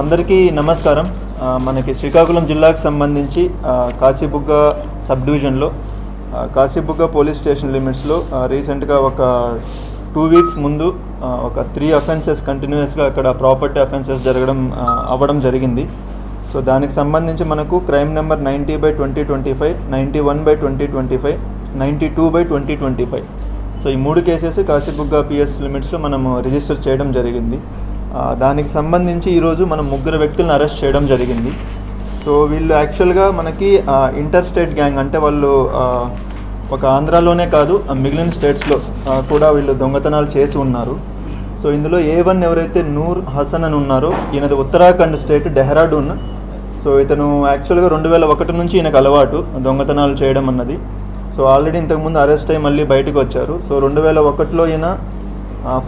అందరికీ నమస్కారం. మనకి శ్రీకాకుళం జిల్లాకు సంబంధించి కాశీబుగ్గ సబ్ డివిజన్లో కాశీబుగ్గ పోలీస్ స్టేషన్ లిమిట్స్లో రీసెంట్గా ఒక టూ వీక్స్ ముందు ఒక త్రీ అఫెన్సెస్ కంటిన్యూస్గా అక్కడ ప్రాపర్టీ అఫెన్సెస్ జరగడం అవ్వడం జరిగింది. సో దానికి సంబంధించి మనకు crime number ninety by twenty twenty five ninety one by twenty twenty five ninety two by twenty twenty five. So ఈ మూడు కేసెస్ కాశీబుగ్గ పిఎస్ లిమిట్స్లో మనము రిజిస్టర్ చేయడం జరిగింది. దానికి సంబంధించి ఈరోజు మనం ముగ్గురు వ్యక్తులను అరెస్ట్ చేయడం జరిగింది. సో వీళ్ళు యాక్చువల్గా మనకి ఇంటర్ స్టేట్ గ్యాంగ్ అంటే వాళ్ళు ఒక ఆంధ్రాలోనే కాదు ఆ మిగిలిన స్టేట్స్లో కూడా వీళ్ళు దొంగతనాలు చేసి ఉన్నారు. సో ఇందులో ఏ వన్ ఎవరైతే నూర్ హసన్ అని ఉన్నారో ఈయనది ఉత్తరాఖండ్ స్టేట్ డెహ్రాడూన్. సో ఇతను యాక్చువల్గా రెండు వేల ఒకటి నుంచి ఈయనకు అలవాటు దొంగతనాలు చేయడం అన్నది. సో ఆల్రెడీ ఇంతకుముందు అరెస్ట్ అయ్యి మళ్ళీ బయటకు వచ్చారు. సో రెండు వేల ఒకటిలో ఈయన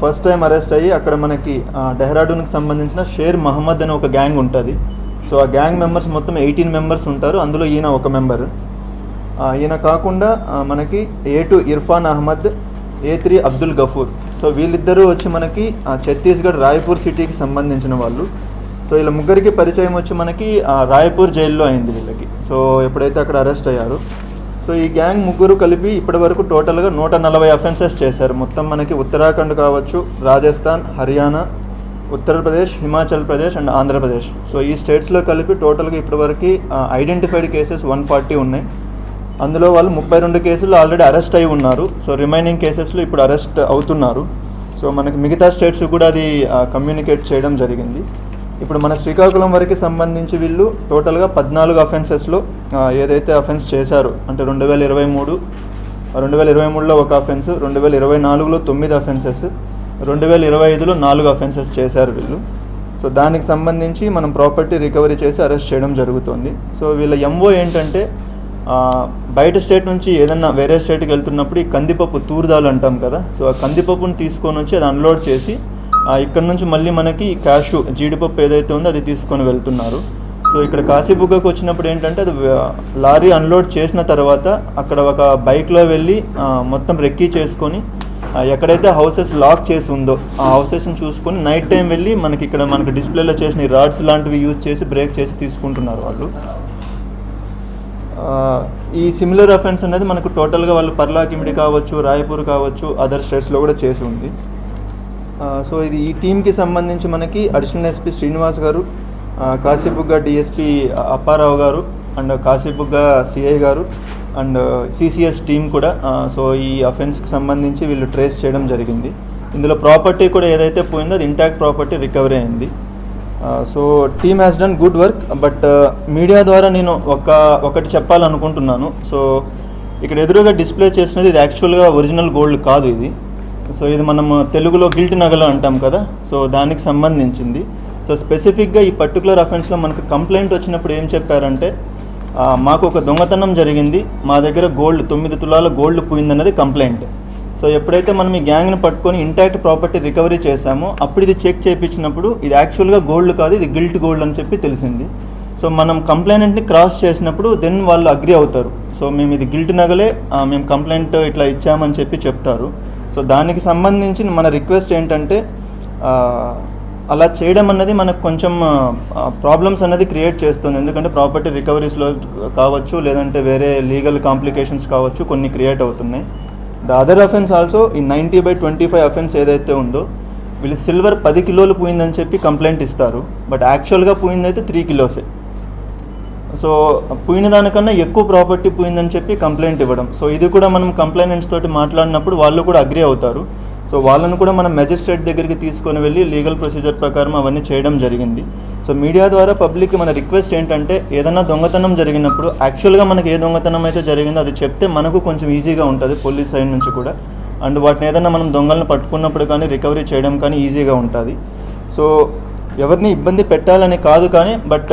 ఫస్ట్ టైం అరెస్ట్ అయ్యి అక్కడ మనకి డెహ్రాడూన్కి సంబంధించిన షేర్ మహమ్మద్ అనే ఒక గ్యాంగ్ ఉంటుంది. సో ఆ గ్యాంగ్ మెంబర్స్ మొత్తం ఎయిటీన్ మెంబర్స్ ఉంటారు. అందులో ఈయన ఒక మెంబర్ ఈయన కాకుండా మనకి A two Irfan Ahmed A three Abdul Gafoor. So వీళ్ళిద్దరూ వచ్చి మనకి ఛత్తీస్గఢ్ రాయ్పూర్ సిటీకి సంబంధించిన వాళ్ళు. సో వీళ్ళ ముగ్గురికి పరిచయం వచ్చి మనకి రాయ్పూర్ జైల్లో అయింది వీళ్ళకి. సో ఎప్పుడైతే అక్కడ అరెస్ట్ అయ్యారు సో ఈ గ్యాంగ్ ముగ్గురు కలిపి ఇప్పటివరకు టోటల్గా నూట నలభై అఫెన్సెస్ చేశారు. మొత్తం మనకి ఉత్తరాఖండ్ కావచ్చు రాజస్థాన్ హర్యానా ఉత్తరప్రదేశ్ హిమాచల్ ప్రదేశ్ అండ్ ఆంధ్రప్రదేశ్. సో ఈ స్టేట్స్లో కలిపి టోటల్గా ఇప్పటివరకు ఐడెంటిఫైడ్ కేసెస్ వన్ ఫార్టీ ఉన్నాయి. అందులో వాళ్ళు ముప్పై రెండు కేసులు ఆల్రెడీ అరెస్ట్ అయి ఉన్నారు. సో రిమైనింగ్ కేసెస్లో ఇప్పుడు అరెస్ట్ అవుతున్నారు. సో మనకి మిగతా స్టేట్స్ కూడా అది కమ్యూనికేట్ చేయడం జరిగింది. ఇప్పుడు మన శ్రీకాకుళం వరకు సంబంధించి వీళ్ళు టోటల్గా పద్నాలుగు అఫెన్సెస్లో ఏదైతే అఫెన్స్ చేశారో అంటే రెండు వేల ఇరవై మూడు రెండు వేల ఇరవై మూడులో ఒక అఫెన్స్ రెండు వేల ఇరవై నాలుగులో తొమ్మిది అఫెన్సెస్ రెండు వేల ఇరవై ఐదులో నాలుగు అఫెన్సెస్ చేశారు వీళ్ళు. సో దానికి సంబంధించి మనం ప్రాపర్టీ రికవరీ చేసి అరెస్ట్ చేయడం జరుగుతుంది. సో వీళ్ళ ఎంఓ ఏంటంటే బయట స్టేట్ నుంచి ఏదన్నా వేరే స్టేట్కి వెళ్తున్నప్పుడు ఈ కందిపప్పు తూర్దాలు అంటాం కదా సో ఆ కందిపప్పును తీసుకొని వచ్చి అది అన్లోడ్ చేసి ఇక్కడ నుంచి మళ్ళీ మనకి క్యాషు జీడిపప్పు ఏదైతే ఉందో అది తీసుకొని వెళ్తున్నారు. సో ఇక్కడ కాశీబుగ్గకు వచ్చినప్పుడు ఏంటంటే అది లారీ అన్లోడ్ చేసిన తర్వాత అక్కడ ఒక బైక్లో వెళ్ళి మొత్తం రెక్కీ చేసుకొని ఎక్కడైతే హౌసెస్ లాక్ చేసి ఉందో ఆ హౌసెస్ని చూసుకొని నైట్ టైం వెళ్ళి మనకి ఇక్కడ మనకి డిస్ప్లేలో చేసిన రాడ్స్ లాంటివి యూజ్ చేసి బ్రేక్ చేసి తీసుకుంటున్నారు వాళ్ళు. ఈ సిమిలర్ అఫెన్స్ అనేది మనకు టోటల్గా వాళ్ళు పర్లాకిమిడి కావచ్చు రాయపూర్ కావచ్చు అదర్ స్టేట్స్లో కూడా చేసి ఉంది. సో ఇది ఈ టీంకి సంబంధించి మనకి అడిషనల్ ఎస్పీ శ్రీనివాస్ గారు కాశీబుగ్గా కాశీబుగ్గ అప్పారావు గారు అండ్ కాశీబుగ్గ సిఐ గారు అండ్ సిసిఎస్ టీం కూడా సో ఈ అఫెన్స్కి సంబంధించి వీళ్ళు ట్రేస్ చేయడం జరిగింది. ఇందులో ప్రాపర్టీ కూడా ఏదైతే పోయిందో అది ఇంటాక్ట్ ప్రాపర్టీ రికవరీ అయింది. So team has done good work but media ద్వారా నేను ఒక ఒకటి చెప్పాలనుకుంటున్నాను. సో ఇక్కడ ఎదురుగా డిస్ప్లే చేసినది ఇది యాక్చువల్గా ఒరిజినల్ గోల్డ్ కాదు ఇది. సో ఇది మనం తెలుగులో గిల్ట్ నగలు అంటాం కదా సో దానికి సంబంధించింది. సో స్పెసిఫిక్గా ఈ పర్టికులర్ అఫెన్స్లో మనకు కంప్లైంట్ వచ్చినప్పుడు ఏం చెప్పారంటే మాకు ఒక దొంగతనం జరిగింది మా దగ్గర గోల్డ్ తొమ్మిది తులాల గోల్డ్ పోయిందన్నది కంప్లైంట్. సో ఎప్పుడైతే మనం ఈ గ్యాంగ్ని పట్టుకొని ఇంటాక్ట్ ప్రాపర్టీ రికవరీ చేశామో అప్పుడు ఇది చెక్ చేయించినప్పుడు ఇది యాక్చువల్గా గోల్డ్ కాదు ఇది గిల్ట్ గోల్డ్ అని చెప్పి తెలిసింది. సో మనం కంప్లైంట్ని క్రాస్ చేసినప్పుడు దెన్ వాళ్ళు అగ్రి అవుతారు. సో మేము ఇది గిల్ట్ నగలే మేము కంప్లైంట్ ఇట్లా ఇచ్చామని చెప్పి చెప్తారు. సో దానికి సంబంధించి మన రిక్వెస్ట్ ఏంటంటే అలా చేయడం అన్నది మనకు కొంచెం ప్రాబ్లమ్స్ అనేది క్రియేట్ చేస్తుంది. ఎందుకంటే ప్రాపర్టీ రికవరీస్లో కావచ్చు లేదంటే వేరే లీగల్ కాంప్లికేషన్స్ కావచ్చు కొన్ని క్రియేట్ అవుతున్నాయి. ద అదర్ అఫెన్స్ ఆల్సో ఈ ninety by twenty five offence ఏదైతే ఉందో వీళ్ళు సిల్వర్ పది కిలోలు పోయిందని చెప్పి కంప్లైంట్ ఇస్తారు. బట్ యాక్చువల్గా పోయిందైతే త్రీ కిలోసే. సో పోయిన దానికన్నా ఎక్కువ ప్రాపర్టీ పోయిందని చెప్పి కంప్లైంట్ ఇవ్వడం. సో ఇది కూడా మనం కంప్లైంట్స్ తోటి మాట్లాడినప్పుడు వాళ్ళు కూడా అగ్రి అవుతారు. సో వాళ్ళను కూడా మనం మెజిస్ట్రేట్ దగ్గరికి తీసుకొని వెళ్ళి లీగల్ ప్రొసీజర్ ప్రకారం అవన్నీ చేయడం జరిగింది. సో మీడియా ద్వారా పబ్లిక్కి మన రిక్వెస్ట్ ఏంటంటే ఏదైనా దొంగతనం జరిగినప్పుడు యాక్చువల్గా మనకి ఏ దొంగతనం అయితే జరిగిందో అది చెప్తే మనకు కొంచెం ఈజీగా ఉంటుంది పోలీస్ సైడ్ నుంచి కూడా. అండ్ వాటిని ఏదైనా మనం దొంగలను పట్టుకున్నప్పుడు కానీ రికవరీ చేయడం కానీ ఈజీగా ఉంటుంది. సో ఎవరిని ఇబ్బంది పెట్టాలని కాదు కానీ బట్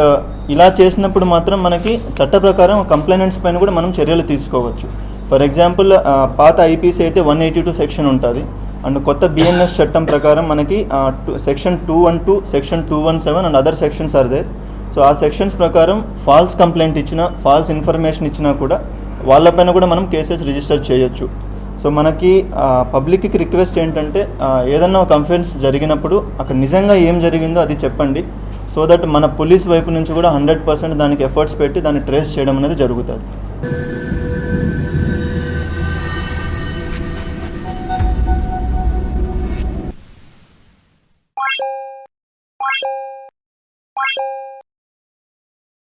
ఇలా చేసినప్పుడు మాత్రం మనకి చట్ట ప్రకారం కంప్లైనెంట్స్ పైన కూడా మనం చర్యలు తీసుకోవచ్చు. ఫర్ ఎగ్జాంపుల్ పాత ఐపీసీ అయితే వన్ ఎయిటీ టూ సెక్షన్ ఉంటుంది. అండ్ కొత్త బిఎన్ఎస్ చట్టం ప్రకారం మనకి section two one two section two one seven and other sections are there. So ఆ సెక్షన్స్ ప్రకారం ఫాల్స్ కంప్లైంట్ ఇచ్చినా ఫాల్స్ ఇన్ఫర్మేషన్ ఇచ్చినా కూడా వాళ్ళపైన కూడా మనం కేసెస్ రిజిస్టర్ చేయొచ్చు. సో మనకి పబ్లిక్కి రిక్వెస్ట్ ఏంటంటే ఏదన్నా ఒక అఫెన్స్ జరిగినప్పుడు అక్కడ నిజంగా ఏం జరిగిందో అది చెప్పండి. సో దట్ మన పోలీస్ వైపు నుంచి కూడా హండ్రెడ్ పర్సెంట్ దానికి ఎఫర్ట్స్ పెట్టి దాన్ని ట్రేస్ చేయడం అనేది జరుగుతుంది.